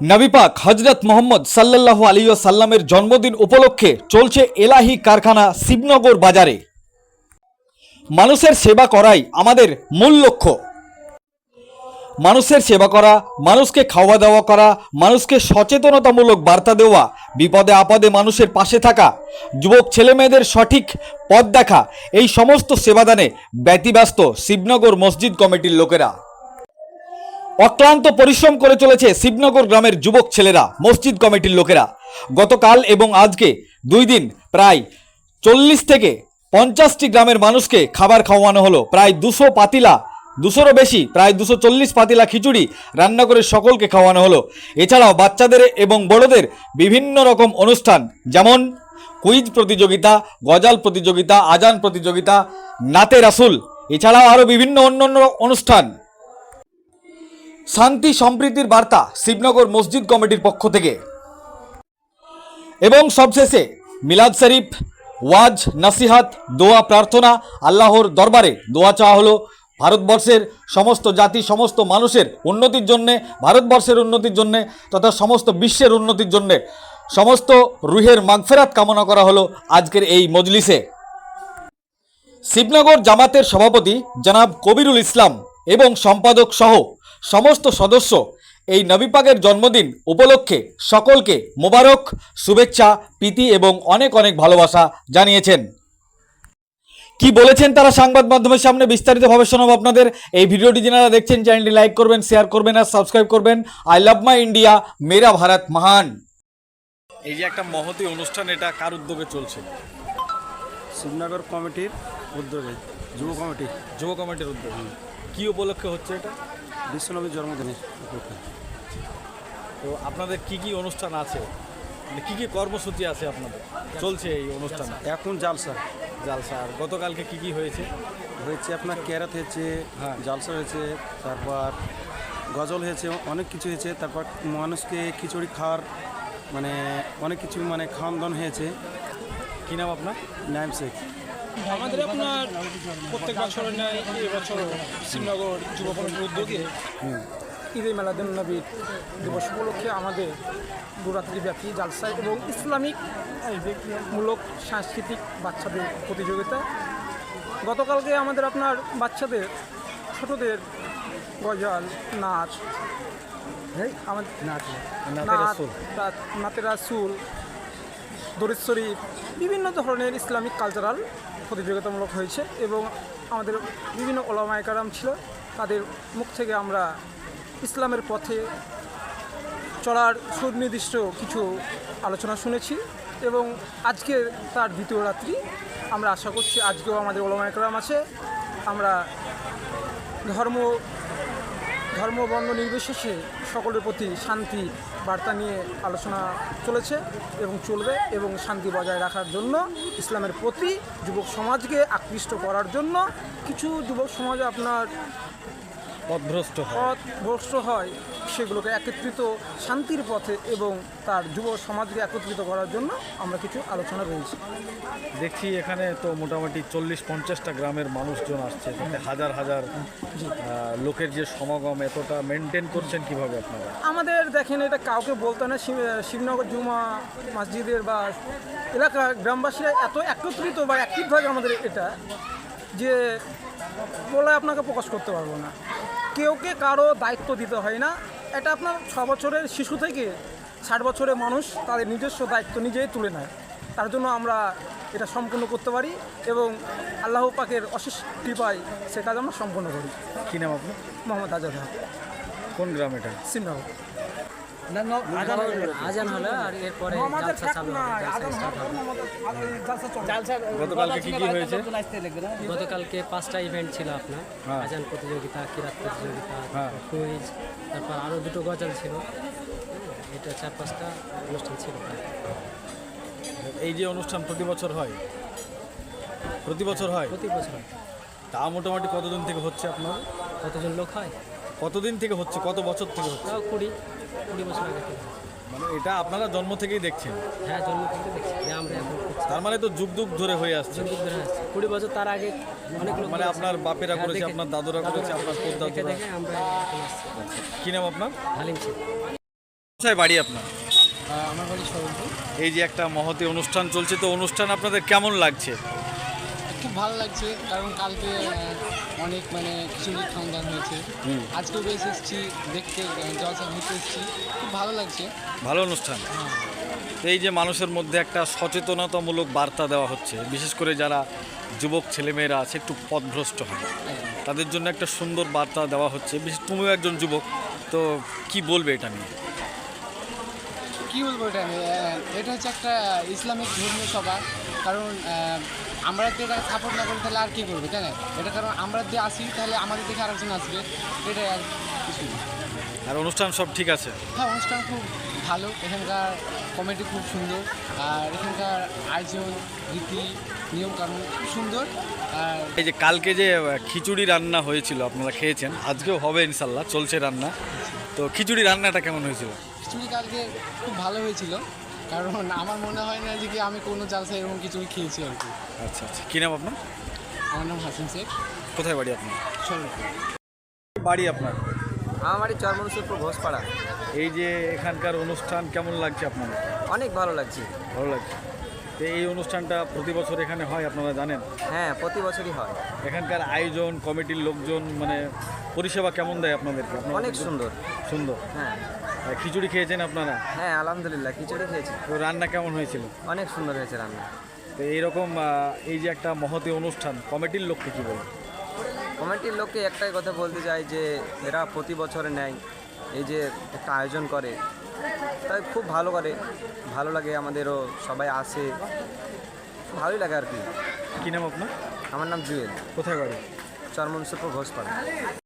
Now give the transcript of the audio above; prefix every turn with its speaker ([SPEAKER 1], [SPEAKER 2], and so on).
[SPEAKER 1] নবীপাক হজরত মোহাম্মদ সাল্লাহ আলী সাল্লামের জন্মদিন উপলক্ষে চলছে এলাহি কারখানা শিবনগর বাজারে। মানুষের সেবা করাই আমাদের মূল লক্ষ্য। মানুষের সেবা করা, মানুষকে খাওয়া দাওয়া করা, মানুষকে সচেতনতামূলক বার্তা দেওয়া, বিপদে আপদে মানুষের পাশে থাকা, যুবক ছেলেমেয়েদের সঠিক পথ দেখা, এই সমস্ত সেবাদানে ব্যতিব্যস্ত শিবনগর মসজিদ কমিটির লোকেরা। অক্লান্ত পরিশ্রম করে চলেছে শিবনগর গ্রামের যুবক ছেলেরা, মসজিদ কমিটির লোকেরা। গতকাল এবং আজকে দুই দিন প্রায় চল্লিশ থেকে পঞ্চাশটি গ্রামের মানুষকে খাবার খাওয়ানো হলো। প্রায় দুশো পাতিলা, দুশোরও বেশি, প্রায় দুশো চল্লিশ পাতিলা খিচুড়ি রান্না করে সকলকে খাওয়ানো হলো। এছাড়াও বাচ্চাদের এবং বড়দের বিভিন্ন রকম অনুষ্ঠান, যেমন কুইজ প্রতিযোগিতা, গজাল প্রতিযোগিতা, আজান প্রতিযোগিতা নাতে রাসুল এছাড়াও আরও বিভিন্ন অন্য অন্য অনুষ্ঠান। শান্তি সম্প্রীতির বার্তা শিবনগর মসজিদ কমিটির পক্ষ থেকে। এবং সবশেষে মিলাদ শরীফ, ওয়াজ, নাসিহাত, দোয়া, প্রার্থনা, আল্লাহর দরবারে দোয়া চাওয়া হলো। ভারতবর্ষের সমস্ত জাতি, সমস্ত মানুষের উন্নতির জন্যে, ভারতবর্ষের উন্নতির জন্যে তথা সমস্ত বিশ্বের উন্নতির জন্যে সমস্ত রুহের মাগফেরাত কামনা করা হলো আজকের এই মজলিসে। শিবনগর জামাতের সভাপতি জনাব কবিরুল ইসলাম এবং সম্পাদক সহ সমস্ত সদস্য এই নবীপাকের জন্মদিন উপলক্ষে সকলকে মোবারক শুভেচ্ছা প্রীতি এবং অনেক অনেক ভালোবাসা জানিয়েছেন। কি বলেছেন তারা সংবাদ মাধ্যমের সামনে বিস্তারিতভাবে শোনাবো আপনাদের? এই ভিডিওটি যারা দেখছেন চ্যানেলটি লাইক করবেন শেয়ার করবেন আর সাবস্ক্রাইব করবেন। আই লাভ মাই ইন্ডিয়া মেরা ভারত মহান। এই যে একটা মহতি অনুষ্ঠান এটা কার উদ্যোগে চলছে?
[SPEAKER 2] শিবনগর কমিটির উদ্যোগে যুব কমিটি।
[SPEAKER 1] যুব কমিটির উদ্যোগে। কি উপলক্ষে হচ্ছে এটা?
[SPEAKER 2] বিশ্বনবীর জন্মদিনের উপলক্ষে
[SPEAKER 1] তো আপনাদের কি কি অনুষ্ঠান আছে? মানে কি কি কর্মসূচি আছে আপনাদের? চলছে এই অনুষ্ঠান?
[SPEAKER 2] এখন জালসা।
[SPEAKER 1] জালসা। আর গতকালকে কি কি হয়েছে?
[SPEAKER 2] হয়েছে আপনার ক্যারাত হয়েছে
[SPEAKER 1] হ্যাঁ।
[SPEAKER 2] জালসা হয়েছে তারপর গজল হয়েছে অনেক কিছু হয়েছে। তারপর মানুষকে খিচুড়ি খাওয়ার মানে অনেক কিছু মানে খাওয়ান দাওয়ান হয়েছে।
[SPEAKER 1] কি নাম আপনার?
[SPEAKER 2] নাইম শেখ।
[SPEAKER 3] আমাদের আপনার প্রত্যেক বছরের ন্যায় এবছর শ্রীনগর যুব কমিটির উদ্যোগে ঈদে মেলাদুন নবীর দিবস উপলক্ষে আমাদের দুরাত্রি ব্যাপী জালসা এবং ইসলামিক মূলক সাংস্কৃতিক বাচ্চাদের প্রতিযোগিতা গতকালকে আমাদের আপনার বাচ্চাদের ছোটদের গজাল নাচ আমাদের নাচ
[SPEAKER 1] নাতের রাসূল।
[SPEAKER 3] দরিদ শরীফ বিভিন্ন ধরনের ইসলামিক কালচারাল প্রতিযোগিতামূলক হয়েছে এবং আমাদের বিভিন্ন ওলামায় কারাম ছিল, তাদের মুখ থেকে আমরা ইসলামের পথে চলার সুনির্দিষ্ট কিছু আলোচনা শুনেছি এবং আজকে তার দ্বিতীয় রাত্রি আমরা আশা করছি আজকেও আমাদের ওলামায় কারাম আছে। আমরা ধর্ম ধর্ম, বর্ণ নির্বিশেষে সকলের প্রতি শান্তি বার্তা নিয়ে আলোচনা চলেছে এবং চলবে এবং শান্তি বজায় রাখার জন্য, ইসলামের প্রতি যুবক সমাজকে আকৃষ্ট করার জন্য কিছু যুবক সমাজ আপনার
[SPEAKER 1] পথভ্রষ্ট হয়।
[SPEAKER 3] পথ ভ্রষ্ট হয় সেগুলোকে একত্রিত শান্তির পথে এবং তার যুব সমাজকে একত্রিত করার জন্য আমরা কিছু আলোচনা রয়েছে।
[SPEAKER 1] দেখছি এখানে তো মোটামুটি চল্লিশ পঞ্চাশটা গ্রামের মানুষজন আসছে তাতে হাজার হাজার লোকের যে সমাগম এতটা মেনটেন করছেন কীভাবে আপনারা?
[SPEAKER 3] আমাদের দেখেন এটা কাউকে বলতে না শিব- শিবনগর জুমা মসজিদের বা এলাকা গ্রামবাসীরা এত একত্রিত বা অ্যাক্টিভ থাকে আমাদের এটা যে বলে আপনাকে প্রকাশ করতে পারব না। কেউকে কারও দায়িত্ব দিতে হয় না। এটা আপনার ছ বছরের শিশু থেকে ষাট বছরের মানুষ তাদের নিজস্ব দায়িত্ব নিজেই তুলে নেয়। তার জন্য আমরা এটা সম্পূর্ণ করতে পারি এবং আল্লাহ পাকের অশেষ কৃপায় সে কাজ আমরা সম্পন্ন করি।
[SPEAKER 1] কী নাম আপনি
[SPEAKER 3] মোহাম্মদ আজাদ
[SPEAKER 1] কোন গ্রাম এটা?
[SPEAKER 3] শ্রীনগর
[SPEAKER 4] আজান হলো আর এরপরে
[SPEAKER 1] গতকালকে কি কি হয়েছে?
[SPEAKER 4] গতকালকে পাঁচটা ইভেন্ট ছিল আপনার।
[SPEAKER 1] হ্যাঁ।
[SPEAKER 4] আজান প্রতিযোগিতা কিরাত প্রতিযোগিতা
[SPEAKER 1] হ্যাঁ।
[SPEAKER 4] কুইজ তারপর আরও দুটো গজল ছিল। এটা চার পাঁচটা অনুষ্ঠান ছিল।
[SPEAKER 1] এই যে অনুষ্ঠান প্রতি বছর হয়? প্রতি বছর হয়?
[SPEAKER 4] প্রতি বছর
[SPEAKER 1] তা মোটামুটি কতদিন থেকে হচ্ছে আপনার?
[SPEAKER 4] কতজন লোক হয়?
[SPEAKER 1] কতদিন থেকে হচ্ছে? কত বছর থেকে হচ্ছে?
[SPEAKER 4] তাও কুড়ি। কুড়ি বছর আগে থেকে।
[SPEAKER 1] মানে এটা আপনারা জন্ম থেকেই দেখছেন?
[SPEAKER 4] হ্যাঁ জন্ম থেকে দেখছি। যে আমরা এখন করছি
[SPEAKER 1] তার মানে তো যুগ যুগ ধরে হয়ে আসছে।
[SPEAKER 4] যুগ ধরে কুড়ি বছর তার আগে অনেক লোক
[SPEAKER 1] মানে
[SPEAKER 4] করেছে।
[SPEAKER 1] আপনার বাপেরা
[SPEAKER 4] হ্যাঁ,
[SPEAKER 1] করেছে
[SPEAKER 4] দেখে-
[SPEAKER 1] আপনার দাদুরা করেছে আপনার
[SPEAKER 4] দেখে
[SPEAKER 1] দাদুরা
[SPEAKER 4] দেখে আমরা এখন আসছি।
[SPEAKER 1] কি নাম আপনার?
[SPEAKER 4] হালিম
[SPEAKER 1] কোথায় বাড়ি আপনার?
[SPEAKER 4] আমার বাড়ি সরলপুর
[SPEAKER 1] এই যে একটা মহতি অনুষ্ঠান চলছে তো অনুষ্ঠান আপনাদের কেমন লাগছে?
[SPEAKER 5] খুব ভালো লাগছে কারণ কালকে অনেক মানে খিচুড়ি খাওয়ান হয়েছে। আজকে বেশ এসেছি দেখতে জলসা হতে এসেছি। খুব ভালো লাগছে।
[SPEAKER 1] ভালো অনুষ্ঠান। এই যে মানুষের মধ্যে একটা সচেতনতামূলক বার্তা দেওয়া হচ্ছে বিশেষ করে যারা যুবক ছেলেমেয়েরা আছে একটু পথভ্রষ্ট হয় তাদের জন্য একটা সুন্দর বার্তা দেওয়া হচ্ছে। বিশেষ তুমিও একজন যুবক তো কি বলবে এটা নিয়ে?
[SPEAKER 5] কী বলব এটা আমি এটা হচ্ছে একটা ইসলামিক ধর্মীয় সভা। কারণ আমরা যদি এটা সাপোর্ট না করি তাহলে আর কী করবে তাই না? এটা কারণ আমরা যদি আসি তাহলে আমাদের দেখে আরেকজন আসবে। এটাই আর কিছু
[SPEAKER 1] আর অনুষ্ঠান সব ঠিক আছে?
[SPEAKER 5] হ্যাঁ অনুষ্ঠান খুব ভালো। এখানকার কমেডি খুব সুন্দর। আর এখানকার আয়োজন রীতি নিয়মকানুন খুব সুন্দর। আর
[SPEAKER 1] এই যে কালকে যে খিচুড়ি রান্না হয়েছিল আপনারা খেয়েছেন। আজকেও হবে ইনশাল্লাহ চলছে রান্না। তো খিচুড়ি রান্নাটা কেমন হয়েছিল?
[SPEAKER 5] খিচুড়ি কালকে খুব ভালো হয়েছিল। কারণ আমার মনে হয় না যে কি আমি কোনো জালসা এরকম খিচুড়ি খেয়েছি আর কি।
[SPEAKER 1] আচ্ছা আচ্ছা। কী নাম আপনার?
[SPEAKER 5] আমার নাম হাসিন শেখ।
[SPEAKER 1] কোথায় বাড়ি আপনার?
[SPEAKER 5] সরলপুর
[SPEAKER 1] বাড়ি আপনার?
[SPEAKER 6] আমার বাড়ি চরমনসুরপুর ঘোষপাড়া।
[SPEAKER 1] এই যে এখানকার অনুষ্ঠান কেমন লাগছে আপনাদের?
[SPEAKER 6] অনেক ভালো লাগছে।
[SPEAKER 1] ভালো লাগছে। তো এই অনুষ্ঠানটা প্রতি বছর এখানে হয় আপনারা জানেন?
[SPEAKER 6] হ্যাঁ প্রতি বছরই হয়।
[SPEAKER 1] এখানকার আয়োজন কমিটির লোকজন মানে পরিষেবা কেমন দেয় আপনাদেরকে?
[SPEAKER 6] অনেক সুন্দর।
[SPEAKER 1] সুন্দর
[SPEAKER 6] হ্যাঁ।
[SPEAKER 1] খিচুড়ি খেয়েছেন আপনারা?
[SPEAKER 6] হ্যাঁ আলহামদুলিল্লাহ খিচুড়ি খেয়েছি।
[SPEAKER 1] তো রান্না কেমন হয়েছিল?
[SPEAKER 6] অনেক সুন্দর হয়েছে রান্না।
[SPEAKER 1] তো এইরকম এই যে একটা মহতি অনুষ্ঠান কমিটির লোককে কী বলব
[SPEAKER 6] কমিটির লোককে একটাই কথা বলতে চাই যে এরা প্রতি বছরে নেয় এই যে একটা আয়োজন করে তাই খুব ভালো করে ভালো লাগে আমাদেরও সবাই আসে। ভালোই লাগে আর কি।
[SPEAKER 1] কী নাম আপনার?
[SPEAKER 6] আমার নাম জুয়েল।
[SPEAKER 1] কোথায় বাড়ি?
[SPEAKER 6] চরমনসুরপুর ঘোষপাড়া